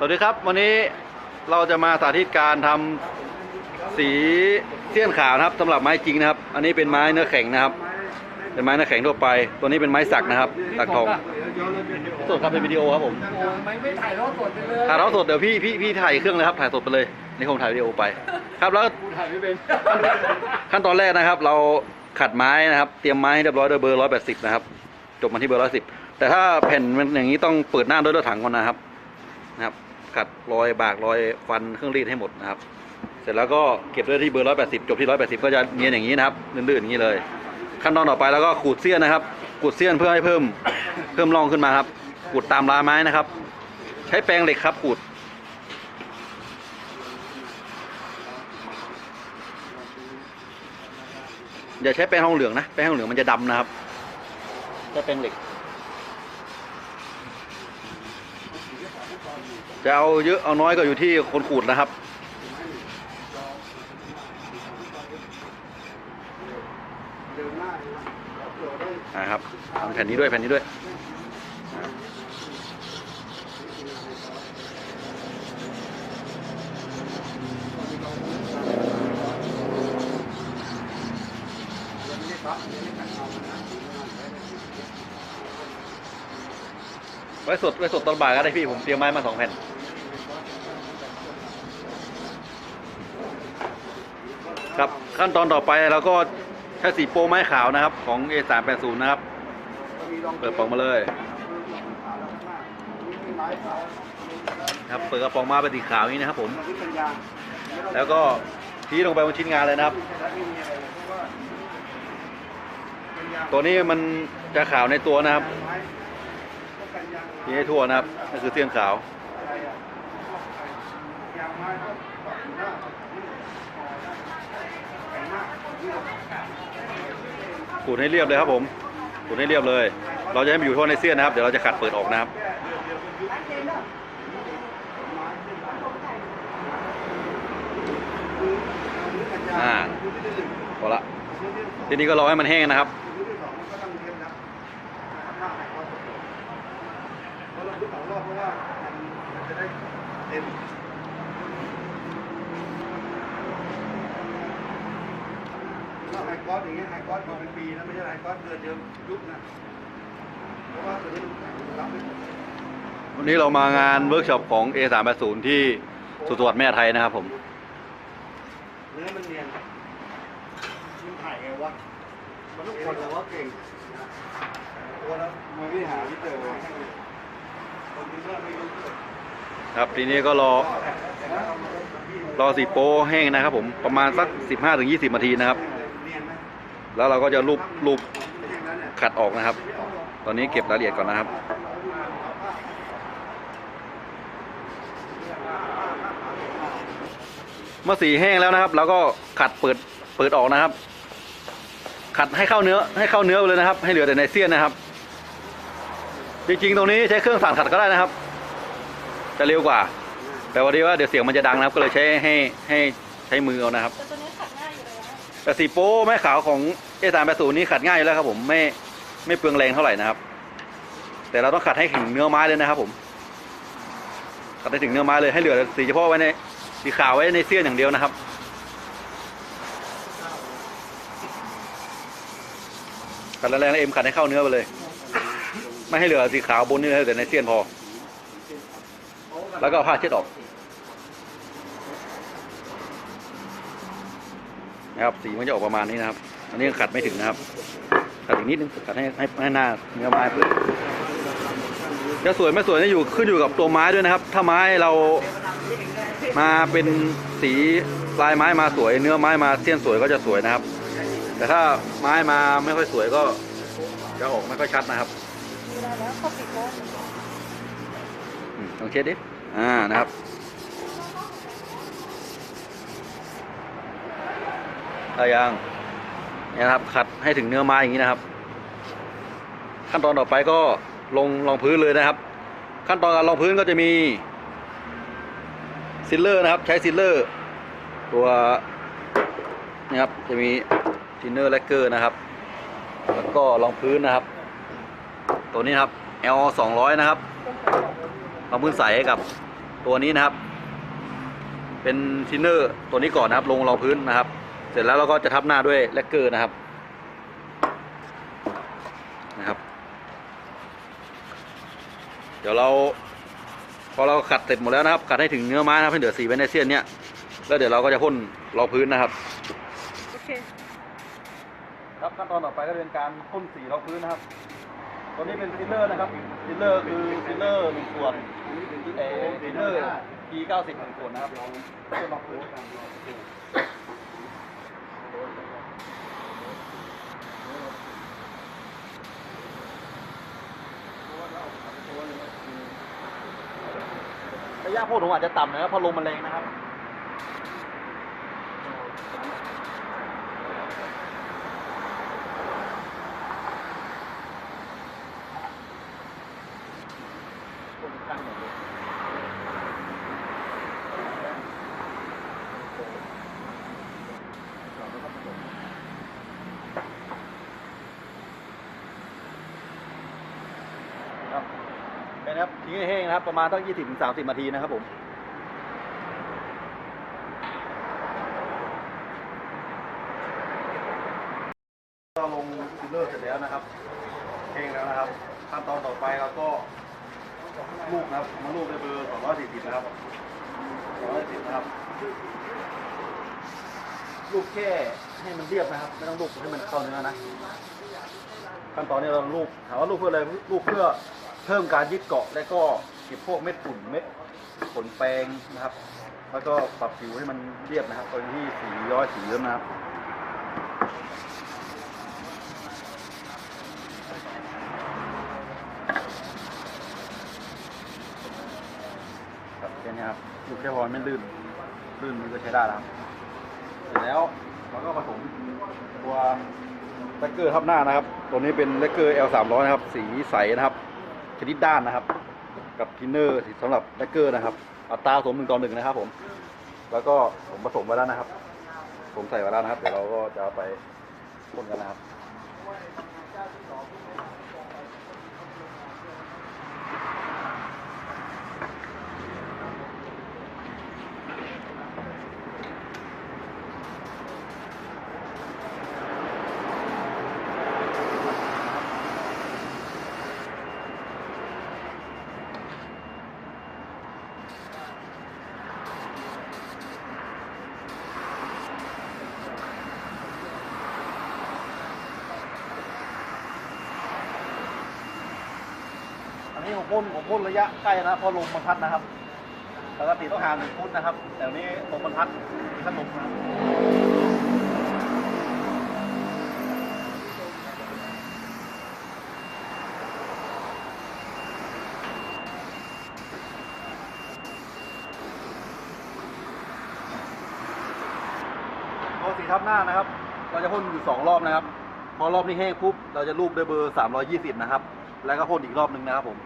สวัสดีครับ วันนี้เราจะมาสาธิตการทำสีเสี้ยนขาวนะครับสำหรับไม้จริงนะครับ อันนี้เป็นไม้เนื้อแข็งนะครับ เป็นไม้เนื้อแข็งทั่วไป ตัวนี้เป็นไม้สักนะครับสักทองสดครับเป็นวิดีโอครับผมไม่ไม่ถ่ายรอบสดไปเลยถ่ายเราสดเดี๋ยวพี่พี่พี่ถ่ายเครื่องเลยครับถ่ายสดไปเลยนี่ผมถ่ายวิดีโอไป ครับแล้วถ่ายไม่เป็นขั้นตอนแรกนะครับ เราขัดไม้นะครับเตรียมไม้ให้เรียบร้อยด้วยเบอร์ร้อยแปดสิบนะครับจบมาที่เบอร์ร้อยสิบแต่ถ้าแผ่นมันอย่างนี้ต้องเปิดหน้าด้วยรถถังก่อนนะครับนะครับ ขัดรอยบากรอยฟันเครื่องรีดให้หมดนะครับ เสร็จแล้วก็เก็บด้วยที่เบอร์ร้อยแปดสิบจบที่ร้อยแปดสิบก็จะเนียนอย่างนี้นะครับลื่นๆอย่างนี้เลย ขั้นตอนต่อไปแล้วก็ขูดเสี้ยนนะครับขูดเสี้ยนเพื่อให้เพิ่มเพิ่มร่องขึ้นมาครับขูดตามลาไม้นะครับ ใช้แปรงเหล็กครับขูดอย่าใช้แป้งทองเหลืองนะแป้งทองเหลืองมันจะดำนะครับใช้แป้งเหล็ก จะเอาเยอะเอาน้อยก็อยู่ที่คนขูดนะครับอ่าครับทำแผ่นนี้ด้วยแผ่นนี้ด้วยอ่า ไว้สดไว้สดตอนบ่ายก็ได้พี่ผมเตรียมไม้มาสองแผ่นครับขั้นตอนต่อไปเราก็ใช้สีโปรไม้ขาวนะครับ ของ A380 นะครับ เปิดปองมาเลยครับเปิดกระป๋องมาเป็นสีขาวอย่างนี้นะครับผม แล้วก็ชี้ลงไปบนชิ้นงานเลยนะครับ ตัวนี้มันจะขาวในตัวนะครับ ชี้ให้ทั่วนะครับนั่นคือเส้นขาวขูดให้เรียบเลยครับผมขูดให้เรียบเลย เราจะให้มันอยู่ทั่วในเสี้ยนนะครับ เดี๋ยวเราจะขัดเปิดออกนะครับอ่าพอละทีนี้ก็รอให้มันแห้งนะครับ ถ้าไฮคอสอย่างเงี้ยไฮคอสอยู่เป็นปีนะไม่ใช่ไฮคอสเกินเดียวยุบนะเพราะว่าตัวนี้มันรับไม่หมดวันนี้เรามางานเวิร์กช็อปของ A380 ที่สุตรวจแม่ไทยนะครับผม เนื้อมันเนียนมันถ่ายไงวะมันทุกคนเลยว่าเก่งโอ้แล้วมันไม่หาที่เจอคนที่เมื่อไม่รู้ครับทีนี้ก็รอรอสีโป้แห้งนะครับผมประมาณสัก 15-20นาทีนะครับเนียนไหม แล้วเราก็จะรูปรูปขัดออกนะครับ ตอนนี้เก็บรายละเอียดก่อนนะครับเมื่อสีแห้งแล้วนะครับเราก็ขัดเปิดเปิดออกนะครับ ขัดให้เข้าเนื้อให้เข้าเนื้อไปเลยนะครับ ให้เหลือแต่ในเสี้ยนนะครับ จริงๆตรงนี้ใช้เครื่องสั่นขัดก็ได้นะครับ จะเร็วกว่า แต่วันนี้ว่าเดี๋ยวเสียงมันจะดังนะครับ ก็เลยใช้ให้ให้ใช้มือเอานะครับ แต่สีโป้ไม้ขาวของเอสามแปดศูนย์นี้ขัดง่ายอยู่แล้วครับผมไม่ไม่เปลืองแรงเท่าไหร่นะครับ แต่เราต้องขัดให้ถึงเนื้อไม้เลยนะครับ ผมขัดให้ถึงเนื้อไม้เลยให้เหลือสีเฉพาะไว้ในสีขาวไว้ในเสี้ยนอย่างเดียวนะครับขัดแรงๆแล้วเอ็มขัดให้เข้าเนื้อไปเลย ไม่ให้เหลือสีขาวบนนี่เลยแต่ในเสี้ยนพอ แล้วก็ผ้าเช็ดออก นะครับ สีมันจะออกประมาณนี้นะครับ อันนี้ยังขัดไม่ถึงนะครับ ขัดอีกนิดนึงขัดให้ให้ให้หน้าเนื้อไม้เพื่อจะสวยไม่สวยนี่อยู่ขึ้นอยู่กับตัวไม้ด้วยนะครับ ถ้าไม้เรามาเป็นสีลายไม้มาสวย เนื้อไม้มาเส้นสวยก็จะสวยนะครับ แต่ถ้าไม้มาไม่ค่อยสวยก็จะออกไม่ค่อยชัดนะครับเวลาแล้วเขาปิดโป๊ะอืมลองเช็ดดิ อ่านะครับ ได้ยังเนี่ยนะครับ ขัดให้ถึงเนื้อไม้อย่างนี้นะครับ ขั้นตอนต่อไปก็ลงรองพื้นเลยนะครับ ขั้นตอนการรองพื้นก็จะมีซิลเลอร์นะครับ ใช้ซิลเลอร์ ตัวนี่ครับจะมีทินเนอร์แลกเกอร์นะครับ แล้วก็รองพื้นนะครับ ตัวนี้ครับ L 200นะครับรองพื้นใสกับตัวนี้นะครับ เป็นทินเนอร์ตัวนี้ก่อนนะครับ ลงรองพื้นนะครับ เสร็จแล้วเราก็จะทับหน้าด้วยแลกเกอร์นะครับนะครับ เดี๋ยวเราพอเราขัดเสร็จหมดแล้วนะครับขัดให้ถึงเนื้อไม้นะครับให้เหลือสีเวเนเซียนเนี่ยแล้วเดี๋ยวเราก็จะพ่นรองพื้นนะครับโอเคครับขั้นตอนต่อไปก็เป็นการพ่นสีรองพื้นนะครับตัวนี้เป็นฟิลเลอร์นะครับฟิลเลอร์คือฟิลเลอร์หนึ่งส่วนเอฟิลเลอร์ P เก้าสิบหนึ่งส่วนนะครับเพื่อรองพื้น ระยะพ่นผมอาจจะต่ำนะครับเพราะลมมันแรงนะครับ แค่นี้ครับทิ้งให้แห้งนะครับประมาณตั้งยี่สิบถึงสามสิบนาทีนะครับผมก็ลงฟิลเลอร์เสร็จแล้วนะครับเองแล้วนะครับขั้นตอนต่อไปเราก็ลูกนะครับมาลูกด้วยเบอร์240นะครับ240นะครับลูกแค่ให้มันเรียบนะครับ ไม่ต้องลูกให้มันเข้าเนื้อนะขั้นตอนนี้เราลูกถามว่าลูกเพื่ออะไรลูกเพื่อ เพิ่มการยึดเกาะและก็เก็บพวกเม็ดฝุ่นเม็ดขนแปรงนะครับ แล้วก็ปรับผิวให้มันเรียบนะครับตอนที่สีย้อยสีแล้วนะครับครับแค่นี้ครับลูกแค่พอไม่ลื่นลื่นมันก็ใช้ได้แล้วเสร็จแล้วเราก็ผสมตัวแลกเกอร์ทับหน้านะครับ ตัวนี้เป็นแลกเกอร์ L 3 0 0 นะครับ สีใสนะครับ ชนิดด้านนะครับ กับทินเนอร์สำหรับแลกเกอร์นะครับ อัตราผสมหนึ่งต่อหนึ่งนะครับ ผม แล้วก็ผมผสมไว้แล้วนะครับผมใส่ไว้แล้วนะครับ เดี๋ยวเราก็จะไปพ่นกันนะครับ นนี้ผมพ่นผมพ่นระยะใกล้นะพราะลมมันพัดนะครับปกติต้องห่างหนึ่งฟุตนะครับ แต่วันนี้ลมมันพัดมีขนมนะครับตัวสีทับหน้านะครับ เราจะพ่นอยู่สองรอบนะครับ พอรอบนี้แห้งปุ๊บ เราจะรูปด้วยเบอร์ 320 นะครับ แล้วก็พ่นอีกรอบหนึ่งนะครับผม